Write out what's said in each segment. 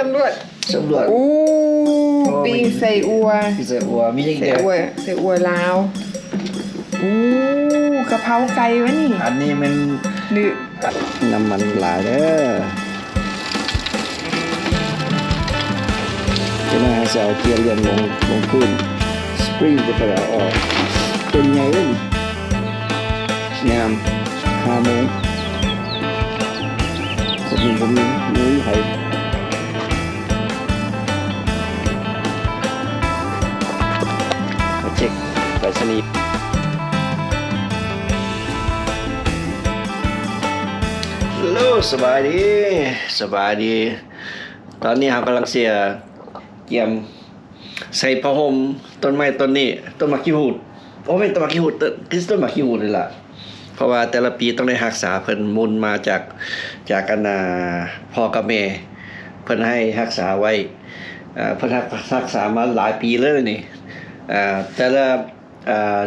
สำรวจสำรวจอู้ปิ้งใส่อัวพิซซ่าอัวมีอย่างใส่เดียวอัวใส่อัวลาวอู้กะเพราไก่วะนี่ อันนี้มันหรือน้ำมันหลายเด้อจะน่าจะเอาเกียร์เรียนลงลงพื้นสปริงจะไปเอาออกเป็นไงเล่นงามห้าโมงผมมีผมมีนุ้ยไผ่ ไปสนีย์ฮัลโหลสบายดีสบายดี ตอนนี้เรากำลังเสียเกี่ยม ใส่ผ้าห่มต้นไม้ต้นนี้ต้นมะขี้หูดโอ้ไม่ต้นมะขี้หูดต้นคือต้นมะขี้หูดเลยล่ะเพราะว่าแต่ละปีต้องได้รักษาเพิ่นมุนมาจากจากกันนาพ่อกับแม่เพิ่นให้รักษาไว้เพิ่นรักษามาหลายปีเลยนี่แต่ละ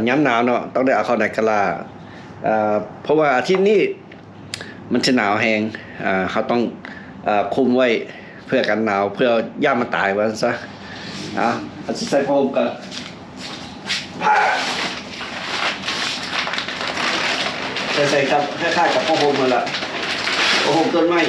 ย้ำหนาวเนาะต้องได้เอาเข้าในกะลาเพราะว่าอาทิตย์นี้มันจะหนาวแหงเขาต้องอคุมไว้เพื่อกันหนาวเพื่อย่ามันตายไว้ซะอะอาสิใส่ผ้าห่มกันผ้าใส่ใส่กับคล้ายๆกับผ้าห่มนั่นละผ้าห่มต้นไม้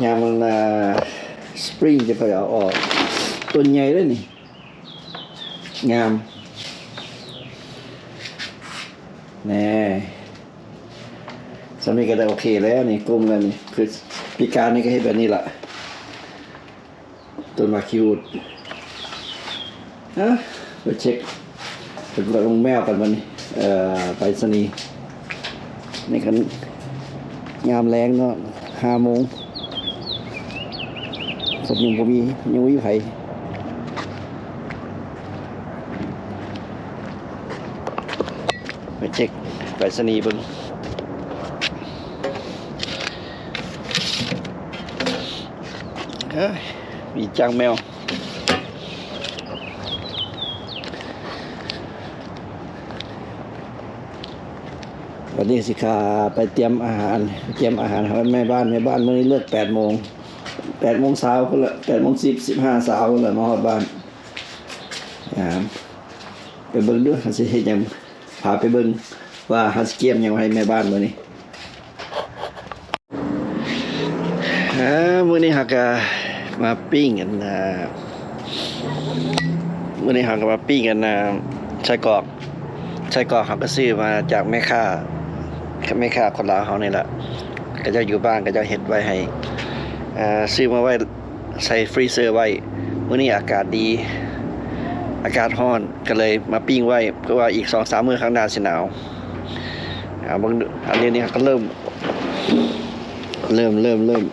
อยามมันอ่าสปริงจะไปเอาออกต้นใหญ่เลยนี่งามแน่สามีก็ได้โอเคแล้วนี่กลมแล้วนี่คือพิการนี่ก็ให้แบบนี้ละต้นมาคิวดฮะไปเช็คเป็นกับลงแมวกันวันนี้ ไปสนีย์นี่กันยามแรงเนาะห้าโมงผมยังผมมียังวิไผไปเช็คไปสนีเบิ่งเฮ้ยมีจังแมว วันนี้สิขาไปเตรียมอาหาร เตรียมอาหารให้แม่บ้านแม่บ้านเมื่อนี้เลิกแปดโมงแปดโมงเช้าก็ละแปดโมงสิบสิบห้าเช้าก็ละมาฮอดบ้านอ่าไปเบิ่งด้วยเขาสิเฮ็ดยังพาไปเบิ่งว่าเขาสิเกียมยังให้แม่บ้านมื้อนี้อ่ามื้อนี้หักมาปิ้งกันนะมื้อนี้หักมาปิ้งกันนะไส้กอกไส้กอกเขาก็ซื้อมาจากแม่ค้า ไม่ค่าคนลาวเขานี่แหละก็จะอยู่บ้านก็จะเห็ดไว้ให้ซื้อมาไว้ใส่ฟรีเซอร์ไว้มื้อนี้อากาศดี อากาศร้อนก็เลยมาปิ้งไว้ เพื่อว่าอีกสองสามมื้อข้างหน้าสิหนาวอ่าบางอันนี้นี่ก็เริ่ม เริ่มเริ่มเริ่ม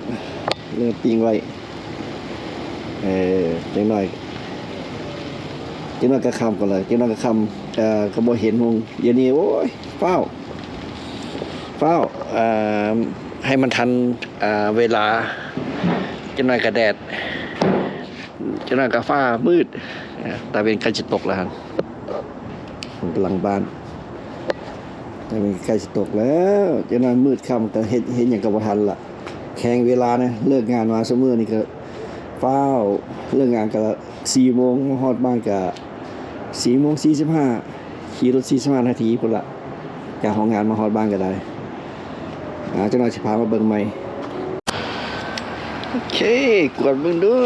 เริ่มปิ้งไว้เออจังหน่อยจังหน่อยก็คำก่อนเลยจังหน่อยก็คำเอ่อก็บ่เห็นหงเดี๋ยวนี้โอ้ยเฝ้า เฝ้าให้มันทันเเวลาจะหน่อยกระแดดจะหน่อยกระฟ้ามืดอ่าตาเป็นใกล้จะตกแล้วครับผมกำลังบ้านตาเป็นใกล้จะตกแล้วจะหน่อยมืดค่ำก็เห็นเห็นอย่างกับทันละแข่งเวลานะเลิกงานมาเสมอนี่ก็เฝ้าเลิกงานก็สี่โมงฮอดบ้านก็สี่โมงสี่สิบห้าขี่รถสี่สิบห้านาทีพุ่นละจากของงานมาฮอดบ้านก็ได้ อ่าเจ้าหน้าที่พามาเบิ่งใหม่กิเค กวดเบิ่งด้อ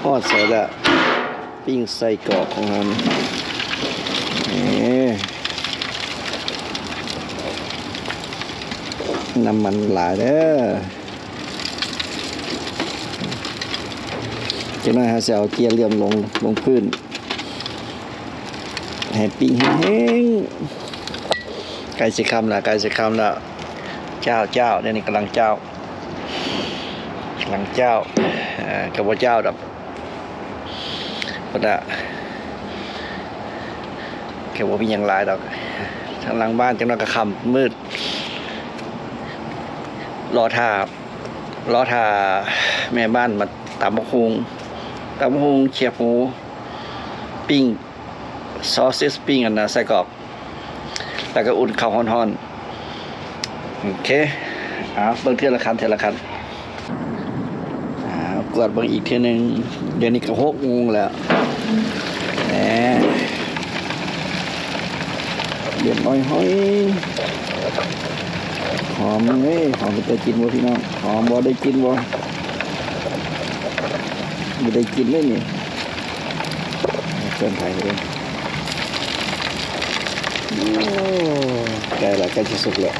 ทอดเสร็จแล้วปิ้งใส่กรอกของมันนี่น้ำมันหลายเด้อจังนั้นฮะจะเอาเกียร์เลี่ยมลงลงพื้นให้ปิ้งแห้งไก่สิคำละไก่สิคำละ เจ้าเจ้าเนี่ยนี่กำลังเจ้าหลังเจ้าเอ่อกับว่าเจ้าดอกก็ได้แค่ว่ามีอย่างหลายดอกทางหลังบ้านจังนั้นก็คำมืด รอทารอทาแม่บ้านมาตำมะฮุงตำมะฮุงเขียบหมูปิ้งซอสเซสปิ้งอันนะใส่กรอบ แล้วก็อุ่นข้าวฮอนๆ โอเคเอาเบิ่งเทื่อละคันเทื่อละคันอ่ากวดเบางอีกเทีหนึ่งเดี๋ยวนี้ก็หกโมงแล้วแหมเดือดน้อยห้อยหอมเอ้ยหอมไปแต่กินบ่พี่น้องหอมบ่ได้กินบ่บ่ได้กินเลยนี่เกินไปเลยโอ้ใกล้ละใกล้จะสุกแล้ว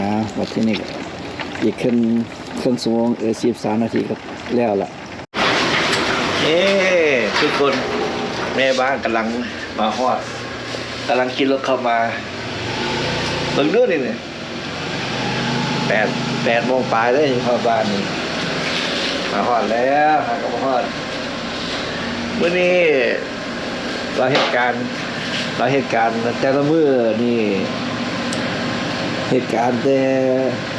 นะวันที่นี่อีกครึ่งครึ่งชั่วโมงเออสิบสามนาทีก็แล้วละเอ้ทุกคนแม่บ้านกำลังมาฮอดกำลังกินรถเข้ามาเบิ่งด้วยนี่เนี่ยแปดแปดโมงปลายเลยเข้าบ้านนี่มาฮอดแล้วหาก็มาฮอดเมื่อนี้เราเหตุการณ์เราเหตุการณ์แต่ละมือนี่ เหตุการณ์แต่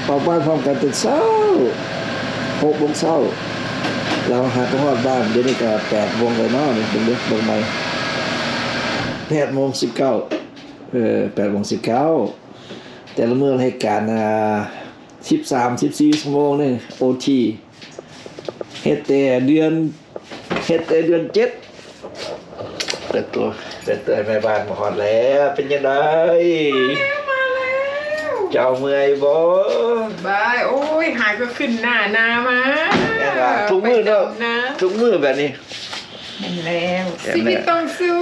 พอบ้านพร้อมกันตื่นเช้าหกโมงเช้าเราหากระหอดบ้านเดี๋ยวนี้ก็แปดโมงเลยเนาะนี่เป็นเรื่องลงไปแปดโมงสิบเก้าเออแปดโมงสิบเก้าแต่ละเมื่อเหตุการณ์อ่าสิบสามสิบสี่ชั่วโมงนี่โอทีเฮ็ดแต่เดือนเฮ็ดแต่เดือนเจ็ดเปิดตัวเปิดตัวให้แม่บ้านมาหอดแล้วเป็นยังไง เจ้าเมื่อยบ่บายโอ้ยหายก็ขึ้นหน้านามาแม่ว่าทุกมือเนาะไปดำนะทุกมือแบบนี้เห็นแล้วเห็นแล้วชีวิตต้องสู้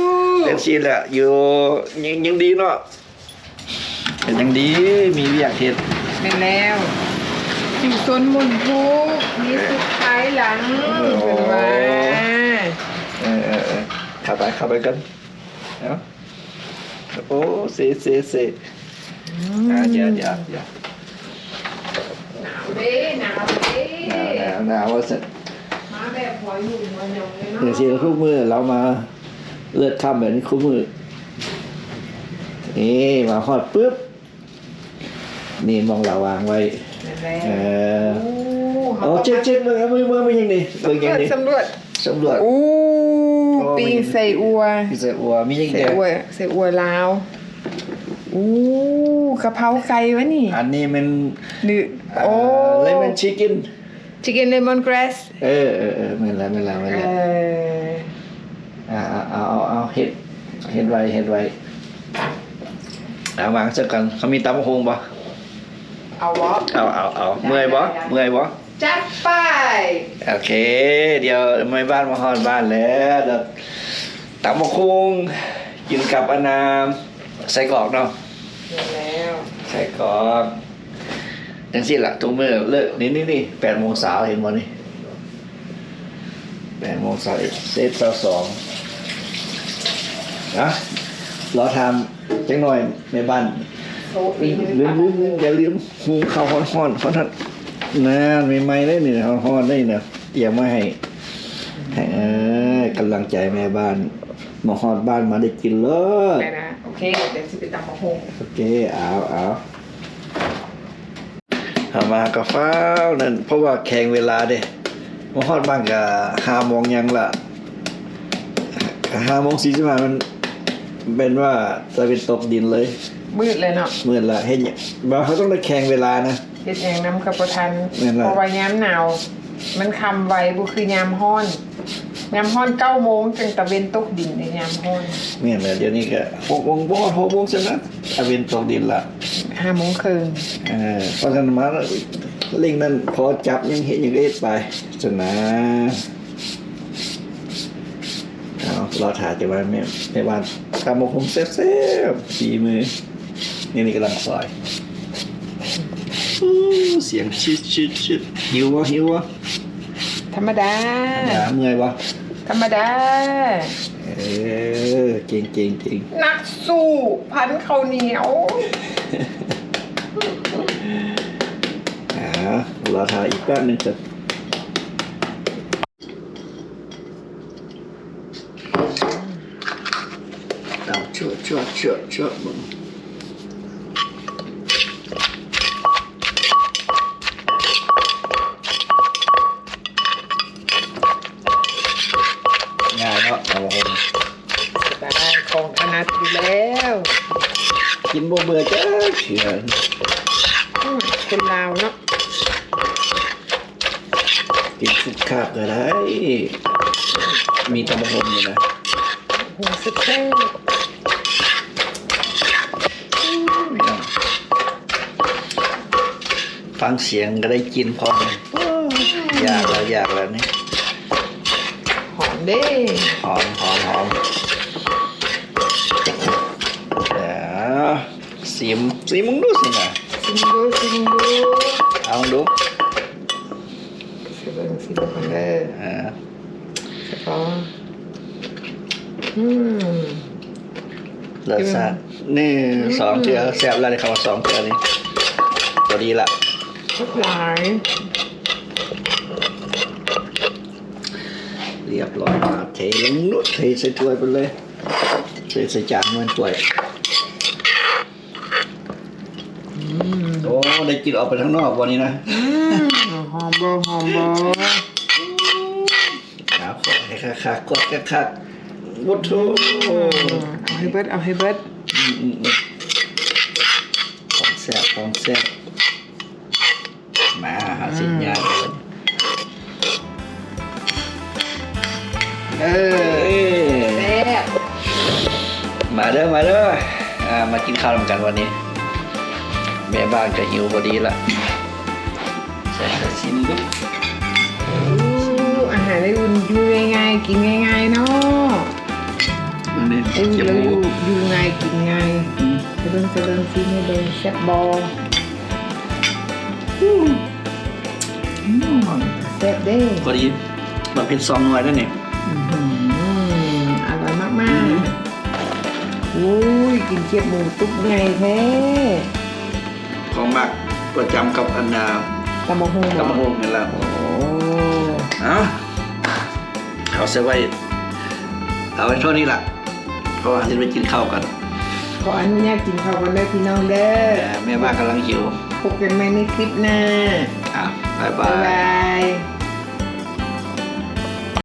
เป็นชีแหละอยู่ยังยังดีเนาะเป็นยังดีมีเวียกเฮ็ดเห็นแล้วอยู่ซนมุนทุกมีสุดท้ายหลังเป็นว่าเออเออเออเข้าไปเข้าไปกันเนาะโอ้เซเซเซ อ่าเดี๋ยวเดี๋ยวเดี๋ยวหนาวเด้หนาวเด้หนาวหนาวหนาวว่าสัมาแบบหัวอยู่หัวหยองเลยเนาะเดี๋ยวสิคู่มือเรามาเลือดค่ำแบบนี้คู่มือนี่มาฮอดปุ๊บ นี่มองเราวางไว้เห็นแล้วเออโอ้เอาเช็ดเช็ดมือมือมือมือยังดีมือยังดีสำรวจสำรวจโอ้โอ้ปิงใส่อัวพี่เสืออัวมียังใส่ไงอัวใส่อัวลาว อู้กะเพราไก่วะนี่อันนี้มันหรือโอ้เลมอนชิคกิน chicken lemon grass เออเออเออไม่ละไม่ละไม่เอละออ่าเอาเอาเอาเอาเห็ดเห็ดไว้เห็ดไว้เอาวางสักกันเขามีตำบักหงบ่เอาวะเอาเอาเอาเมื่อยบ่เมื่อยบ่จัดไปโอเค เดี๋ยวเมื่อยบ้านมาฮอดบ้านแล้วเดี๋ยวตำบักหงกินกับอนามใส่กรอกเนาะ เห็นแล้วใส่กรอกจังสิละทุกมื้อเลิกนี่นี่นี่แปดโมงเช้าเห็นบ่นี่แปดโมงเช้าเซตเช้าสองนะรอทำจังหน่อยในบ้านลืมลืมลืมอย่าลืมหุงข้าวฮ้อนๆเพราะท่านนะใหม่ได้นี่ฮ้อนๆได้เนี่ยเตรียมมาให้ให้เออกำลังใจแม่บ้านมาฮอดบ้านมาได้กินเลย เคเดี๋ยวจะไปตำมะฮงโอเคเอาเอาเอามากระฟ้าวนั่นเพราะว่าแข่งเวลาเด้มาฮอดบ้านก็ห้าโมงยังละห้าโมงสี่สิบห้ามันเป็นว่าจะเป็นตกดินเลยมืดเลยเนาะเมื่อละเห็นอย่างว่าเขาต้องได้แข่งเวลานะ เฮ็ดอย่างน้ำกับประทันแม่นล่ะ เพราะว่าย้ำหนาว มันคำไวบุคือยามฮ้อน ยามฮ้อนเก้าโมงจึงตะเวนตกดินในยามฮ้อนเมื่อละเดี๋ยวนี้ก็หกโมงบ่หกโมงใช่ไหมอาเวนตกดินละแห้าโมงครึ่งเออเพราะฉะนั้นมาเล่งนั่นพอจับยังเห็นอย่างเอ็ดไปสนะเอาเราถ่ายจะว่าแม่แม่บ้านทำมาคงเซฟเซฟฝีมือ นี่นี่กำลังซอยอู้เสียงชิดชิดชิดหิววะหิววะธรรมดา หาเมื่อยวะ ธรรมดา เออเก่งเก่งเก่งนักสู้พันข้าวเหนียวอ่าเราถ่ายอีกแป๊บหนึงจะเอาชั่วชั่วชั่วชั่วมึงง่ ของอนัดอยู่แล้ว กินบ่เบื่อจ้าเชื่ออืมคนลาวเนาะกินสุดคาบก็ได้ มีตะมะฮมอยู่นะหัวสเต็กฟังเสียงก็ได้กินพร้อมเลยอยากแล้วอยากแล้วนี่หอมเด้หอมหอมหอมเดี๋ยว สีมสีมึงดูสินะซิมดูซิมดูเอาดูสิเบิ่งสิเบิ่งกันเด้ออ่าสปออืมเลิศซะนี่สองเกลือแซ่บแล้วเลยคำว่าสองเกลือนี่ตัวดีละทุกหลายเรียบร้อยมาเทลงนุดเทใส่ถ้วยไปเลยเทใส่จานมันถ้วย อืม โอ้ได้กินออกไปข้างนอกวันนี้นะอืมหอมบ่หอมบ่เอาขอให้คักๆกดคักๆวุ้ทูเอาให้เบิดเอาให้เบิดอืมอืมอืมของแซ่บของแซ่บมาหาสิญญาณเลยเออแซ่บมาเด้อมาเด้ออ่ามากินข้าวกันวันนี้ แม่บ้านก็หิวพอดีละใส่กระชิมปุ๊บอู้อาหารได้อุ่นอยู่ง่ายๆกินง่ายๆเนาะมันนี่เอ้ยเจ็บแล้วหอมูยู่อยู่ง่ายกินง่ายอืมจะเบิ่งจะเบิ่งซิให้เบิ่งแซ่บบอแซ่บเด้พอดีมาเป็นซองหน่วยแล้วนี่อื้อหืออร่อยมากๆอุ้ยกินเคียบหมูตุ๊บไงแท้ ของหมักประจำกับอันนาตำมะฮงกำมะฮงนี่แหละโอ้เอาเอาเสียไว้เอาไว้เท่านี้ล่ะเพราะว่าจะไปกินข้าวกันขออนุญาตกินข้าวกันเด้อพี่น้องเด้อแต่แม่บ้านกำลังหิวพบกันใหม่ในคลิปหน้าอะบ๊ายบาบ๊ายยบาย